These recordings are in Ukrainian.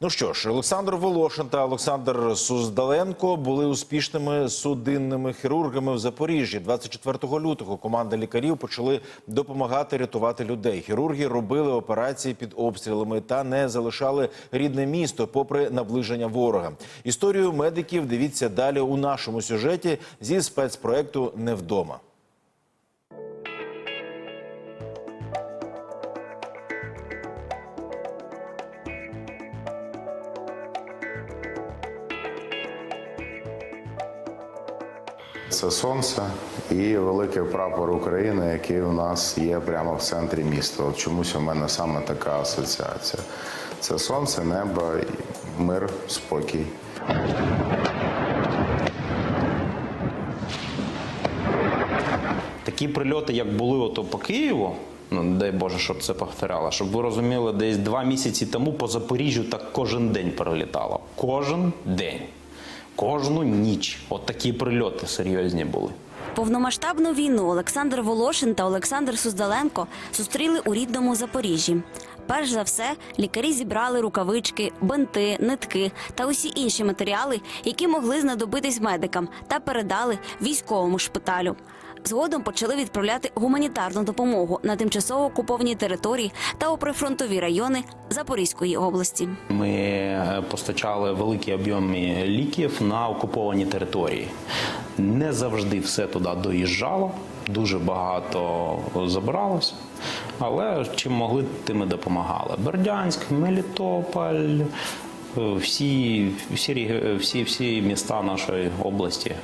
Ну що ж, Олександр Волошин та Олександр Суздаленко були успішними судинними хірургами в Запоріжжі. 24 лютого команда лікарів почали допомагати рятувати людей. Хірурги робили операції під обстрілами та не залишали рідне місто, попри наближення ворога. Історію медиків дивіться далі у нашому сюжеті зі спецпроекту Невдома. Це сонце і великий прапор України, який у нас є прямо в центрі міста. От чомусь у мене саме така асоціація. Це сонце, небо, мир, спокій. Такі прильоти, як були ото по Києву, ну дай Боже, щоб це повторяло, щоб ви розуміли, десь два місяці тому по Запоріжжю так кожен день прилітало. Кожен день. Кожну ніч. От такі прильоти серйозні були. Повномасштабну війну Олександр Волошин та Олександр Суздаленко зустріли у рідному Запоріжжі. Перш за все, лікарі зібрали рукавички, бинти, нитки та усі інші матеріали, які могли знадобитись медикам, та передали військовому шпиталю. Згодом почали відправляти гуманітарну допомогу на тимчасово окуповані території та у прифронтові райони Запорізької області. Ми е, постачали великі об'єми ліків на окуповані території. Не завжди все туди доїжджало, дуже багато забиралось. Але чим могли, тим і допомагали. Бердянськ, Мелітополь, е, всі, всі, всі міста нашої області,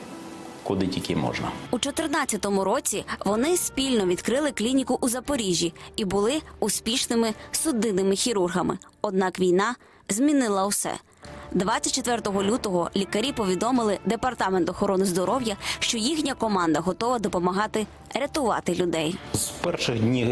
куди тільки можна. У 2014 році вони спільно відкрили клініку у Запоріжжі і були успішними судинними хірургами. Однак війна змінила усе. 24 лютого лікарі повідомили департамент охорони здоров'я, що їхня команда готова допомагати рятувати людей. З перших днів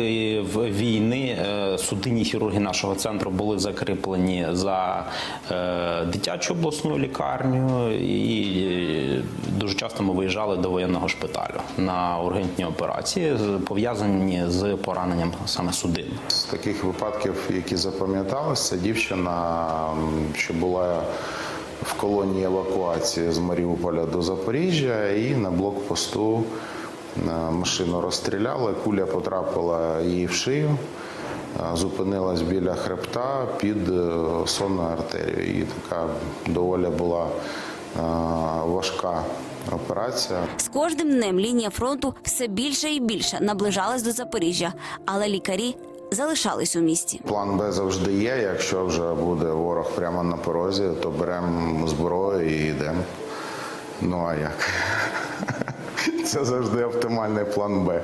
війни е, судинні хірурги нашого центру були закріплені за е, дитячу обласну лікарню, і е, дуже часто ми виїжджали до воєнного шпиталю на ургентні операції, пов'язані з пораненням саме судин. З таких випадків, які запам'яталися, дівчина, що була в колонії евакуації з Маріуполя до Запоріжжя, і на блокпосту е, машину розстріляли, куля потрапила їй в шию. е, Зупинилась біля хребта під е, сонною артерією. І така доволі була важка операція. З кожним днем лінія фронту все більше і більше наближалась до Запоріжжя, але лікарі залишались у місті. План Б завжди є. Якщо вже буде ворог прямо на порозі, то беремо зброю і йдемо. Ну а як? Це завжди оптимальний план Б.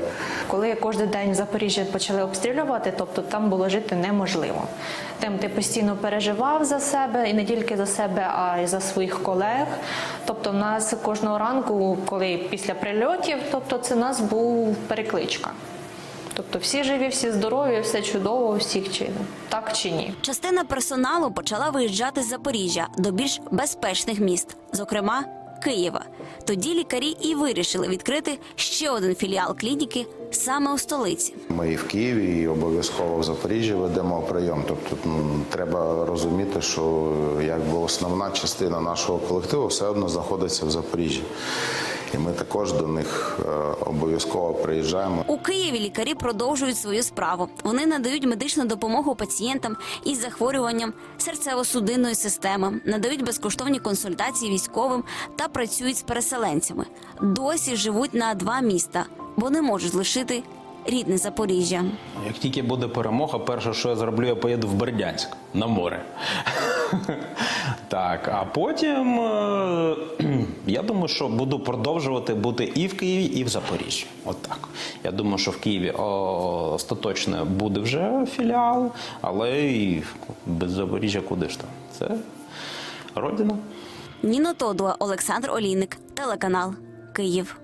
Коли кожен день Запоріжжя почали обстрілювати, тобто там було жити неможливо. Тим ти постійно переживав за себе і не тільки за себе, а й за своїх колег. Тобто, в нас кожного ранку, коли після прильотів, тобто це в нас був перекличка. Тобто всі живі, всі здорові, все чудово, всіх чи так чи ні. Частина персоналу почала виїжджати з Запоріжжя до більш безпечних міст, зокрема Києва. Тоді лікарі і вирішили відкрити ще один філіал клініки саме у столиці. Ми і в Києві, і обов'язково в Запоріжжі ведемо прийом. Тобто треба розуміти, що якби основна частина нашого колективу все одно знаходиться в Запоріжжі. І ми також до них е, обов'язково приїжджаємо. У Києві лікарі продовжують свою справу. Вони надають медичну допомогу пацієнтам із захворюванням серцево-судинної системи, надають безкоштовні консультації військовим та працюють з переселенцями. Досі живуть на два міста, бо не можуть лишити рідне Запоріжжя. Як тільки буде перемога, перше, що я зроблю, я поїду в Бердянськ на море. Так, а потім е, я думаю, що буду продовжувати бути і в Києві, і в Запоріжжі. От так. Я думаю, що в Києві остаточно буде вже філіал, але і без Запоріжжя куди ж там? Це родина. Ніно Тодуа, Олександр Олійник, телеканал Київ.